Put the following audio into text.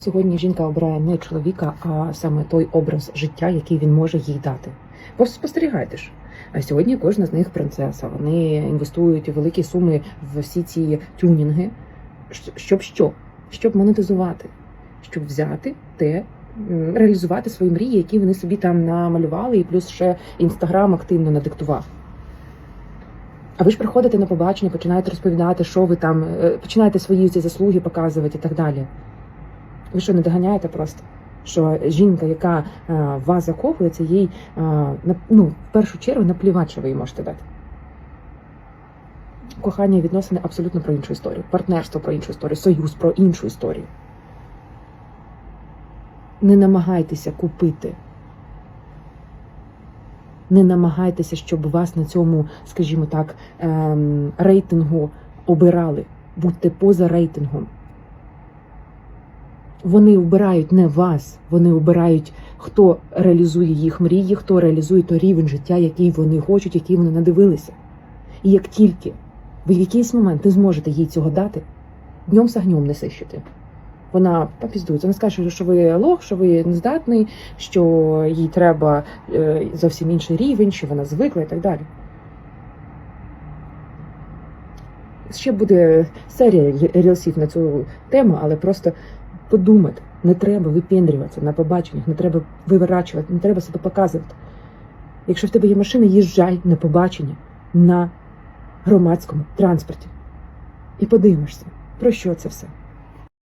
Сьогодні жінка обирає не чоловіка, а саме той образ життя, який він може їй дати. Просто спостерігайте ж. А сьогодні кожна з них принцеса. Вони інвестують великі суми в всі ці тюнінги, щоб що? Щоб монетизувати, щоб взяти те, реалізувати свої мрії, які вони собі там намалювали, і плюс ще інстаграм активно надиктував. А ви ж приходите на побачення, починаєте розповідати, що ви там, е, починаєте свої ці заслуги показувати і так далі. Ви що не доганяєте просто? Що жінка, яка е, в вас закохується, їй е, ну, в першу чергу наплівати, що ви їй можете дати. Кохання і відносини абсолютно про іншу історію. Партнерство про іншу історію, союз про іншу історію. Не намагайтеся купити. Не намагайтеся, щоб вас на цьому, скажімо так, ем, рейтингу обирали. Будьте поза рейтингом. Вони обирають не вас, вони обирають, хто реалізує їх мрії, хто реалізує той рівень життя, який вони хочуть, який вони надивилися. І як тільки ви в якийсь момент не зможете їй цього дати, днем з огнем не сищите. Вона попіздується, вона скаже, що ви лох, що ви нездатний, що їй треба е, зовсім інший рівень, що вона звикла і так далі. Ще буде серія рілсів на цю тему, але просто подумати, не треба випендрюватися на побаченнях, не треба виворачувати, не треба себе показувати. Якщо в тебе є машина, їжджай на побачення на громадському транспорті. І подивишся, про що це все.